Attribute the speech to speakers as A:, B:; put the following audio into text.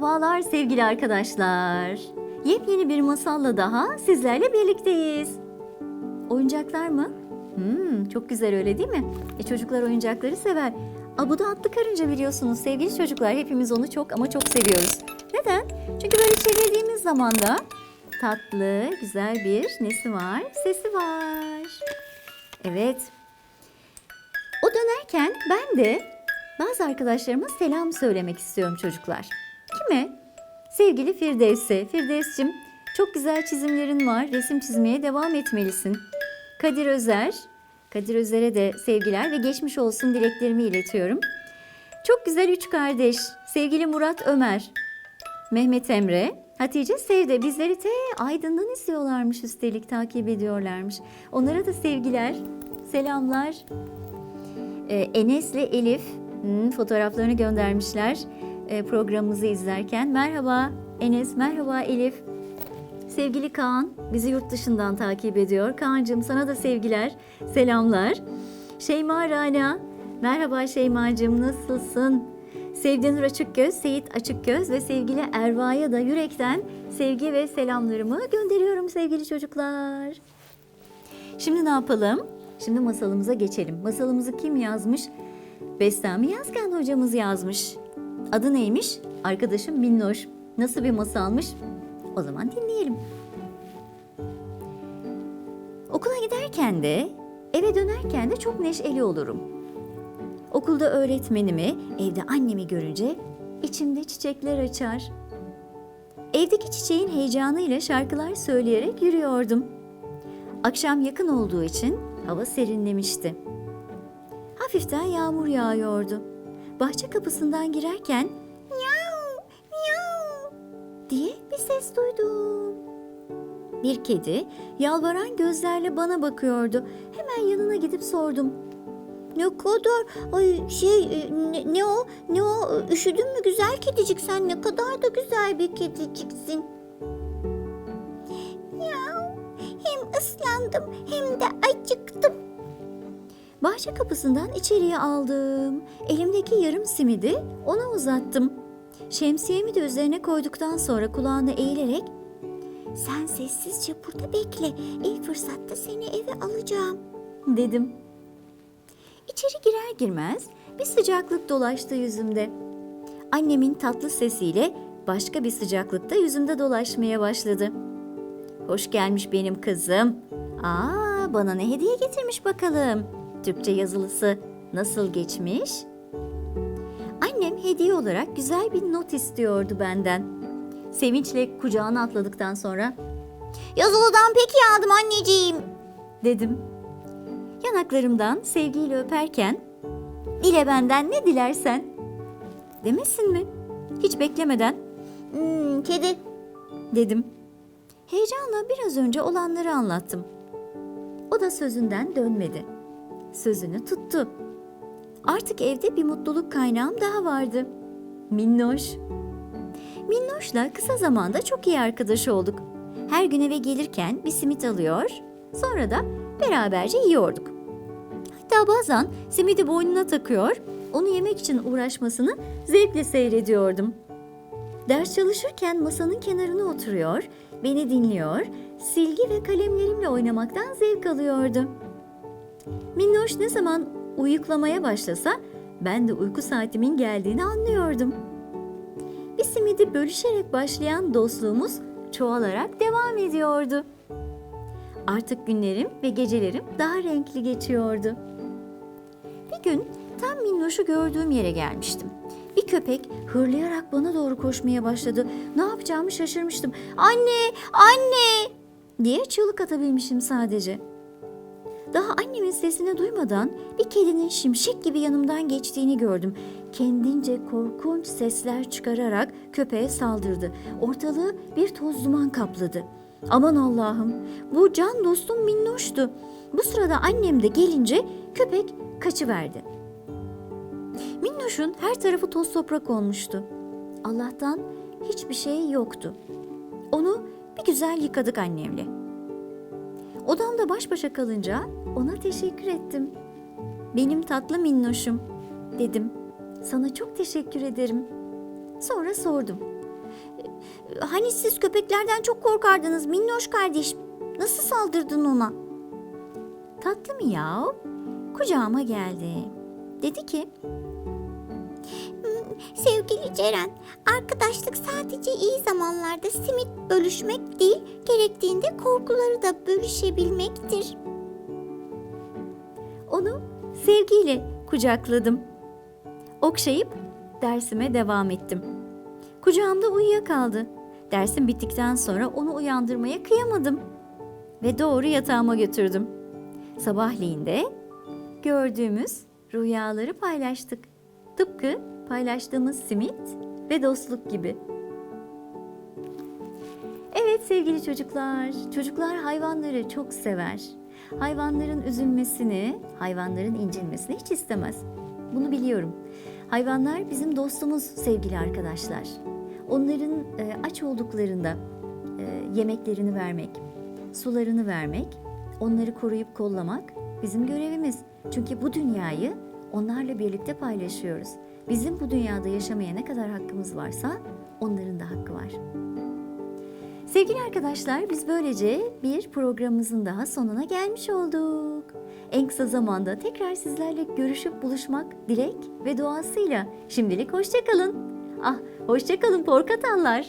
A: Merhabalar sevgili arkadaşlar. Yepyeni bir masalla daha sizlerle birlikteyiz. Oyuncaklar mı? Hmm, çok güzel öyle değil mi? E, çocuklar oyuncakları sever. Aa, da atlı karınca biliyorsunuz sevgili çocuklar. Hepimiz onu çok ama çok seviyoruz. Neden? Çünkü böyle çevirdiğimiz zaman da tatlı, güzel bir nesi var? Sesi var. Evet. O dönerken ben de bazı arkadaşlarıma selam söylemek istiyorum çocuklar. Kime? Sevgili Firdevs'e. Firdevs'cim çok güzel çizimlerin var. Resim çizmeye devam etmelisin. Kadir Özer. Kadir Özer'e de sevgiler ve geçmiş olsun dileklerimi iletiyorum. Çok güzel üç kardeş. Sevgili Murat Ömer. Mehmet Emre, Hatice Sevde bizleri te Aydın'dan izliyorlarmış üstelik takip ediyorlarmış. Onlara da sevgiler, selamlar. Ee, Enes'le Elif hmm, fotoğraflarını göndermişler programımızı izlerken. Merhaba Enes, merhaba Elif. Sevgili Kaan bizi yurt dışından takip ediyor. Kaan'cığım sana da sevgiler, selamlar. Şeyma Rana, merhaba Şeyma'cığım nasılsın? Sevdenur Açıkgöz, Seyit Açıkgöz ve sevgili Erva'ya da yürekten sevgi ve selamlarımı gönderiyorum sevgili çocuklar. Şimdi ne yapalım? Şimdi masalımıza geçelim. Masalımızı kim yazmış? Bestami Yazgan hocamız yazmış. Adı neymiş? Arkadaşım Minnoş. Nasıl bir masalmış? O zaman dinleyelim. Okula giderken de, eve dönerken de çok neşeli olurum. Okulda öğretmenimi, evde annemi görünce içimde çiçekler açar. Evdeki çiçeğin heyecanıyla şarkılar söyleyerek yürüyordum. Akşam yakın olduğu için hava serinlemişti. Hafiften yağmur yağıyordu. Bahçe kapısından girerken miyav miyav diye bir ses duydum. Bir kedi yalvaran gözlerle bana bakıyordu. Hemen yanına gidip sordum. Ne kadar ay şey e, ne, ne o ne o üşüdün mü güzel kedicik sen ne kadar da güzel bir kediciksin. Ya hem ıslandım hem de acıktım. Bahçe kapısından içeriye aldım. Elimdeki yarım simidi ona uzattım. Şemsiyemi de üzerine koyduktan sonra kulağına eğilerek sen sessizce burada bekle. İlk fırsatta seni eve alacağım dedim. İçeri girer girmez bir sıcaklık dolaştı yüzümde. Annemin tatlı sesiyle başka bir sıcaklık da yüzümde dolaşmaya başladı. Hoş gelmiş benim kızım. Aa, bana ne hediye getirmiş bakalım. Türkçe yazılısı nasıl geçmiş? Annem hediye olarak güzel bir not istiyordu benden. Sevinçle kucağına atladıktan sonra
B: Yazılıdan peki aldım anneciğim.
A: dedim. Yanaklarımdan sevgiyle öperken dile benden ne dilersen demesin mi? Hiç beklemeden
B: Hmm, kedi.
A: dedim. Heyecanla biraz önce olanları anlattım. O da sözünden dönmedi. Sözünü tuttu. Artık evde bir mutluluk kaynağım daha vardı. Minnoş. Minnoş'la kısa zamanda çok iyi arkadaş olduk. Her gün eve gelirken bir simit alıyor, sonra da beraberce yiyorduk. Hatta bazen simidi boynuna takıyor, onu yemek için uğraşmasını zevkle seyrediyordum. Ders çalışırken masanın kenarına oturuyor, beni dinliyor, silgi ve kalemlerimle oynamaktan zevk alıyordu. Minnoş ne zaman uyuklamaya başlasa ben de uyku saatimin geldiğini anlıyordum. Bir simidi bölüşerek başlayan dostluğumuz çoğalarak devam ediyordu. Artık günlerim ve gecelerim daha renkli geçiyordu. Bir gün tam Minnoş'u gördüğüm yere gelmiştim. Bir köpek hırlayarak bana doğru koşmaya başladı. Ne yapacağımı şaşırmıştım. Anne, anne diye çığlık atabilmişim sadece. Daha annemin sesini duymadan bir kedinin şimşek gibi yanımdan geçtiğini gördüm. Kendince korkunç sesler çıkararak köpeğe saldırdı. Ortalığı bir toz duman kapladı. Aman Allah'ım bu can dostum minnoştu. Bu sırada annem de gelince köpek kaçıverdi. Minnoş'un her tarafı toz toprak olmuştu. Allah'tan hiçbir şey yoktu. Onu bir güzel yıkadık annemle. Odamda baş başa kalınca ona teşekkür ettim. Benim tatlı minnoşum dedim. Sana çok teşekkür ederim. Sonra sordum.
B: Hani siz köpeklerden çok korkardınız minnoş kardeş. Nasıl saldırdın ona?
A: Tatlı mı ya? Kucağıma geldi. Dedi ki,
B: Sevgili Ceren, arkadaşlık sadece iyi zamanlarda simit bölüşmek değil, gerektiğinde korkuları da bölüşebilmektir.
A: Onu sevgiyle kucakladım. Okşayıp dersime devam ettim. Kucağımda uyuyakaldı. Dersim bittikten sonra onu uyandırmaya kıyamadım. Ve doğru yatağıma götürdüm. Sabahleyin de gördüğümüz rüyaları paylaştık. Tıpkı paylaştığımız simit ve dostluk gibi. Evet sevgili çocuklar, çocuklar hayvanları çok sever. Hayvanların üzülmesini, hayvanların incinmesini hiç istemez. Bunu biliyorum. Hayvanlar bizim dostumuz sevgili arkadaşlar. Onların e, aç olduklarında e, yemeklerini vermek, sularını vermek, onları koruyup kollamak bizim görevimiz. Çünkü bu dünyayı onlarla birlikte paylaşıyoruz. Bizim bu dünyada yaşamaya ne kadar hakkımız varsa onların da hakkı var. Sevgili arkadaşlar biz böylece bir programımızın daha sonuna gelmiş olduk. En kısa zamanda tekrar sizlerle görüşüp buluşmak dilek ve duasıyla şimdilik hoşçakalın. Ah hoşçakalın porkatallar.